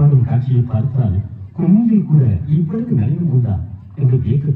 பாடும் காட்சியை பார்த்தால் குஞ்சில் கூட இவ்வளவு நயம் உண்டா? என்று வியக்க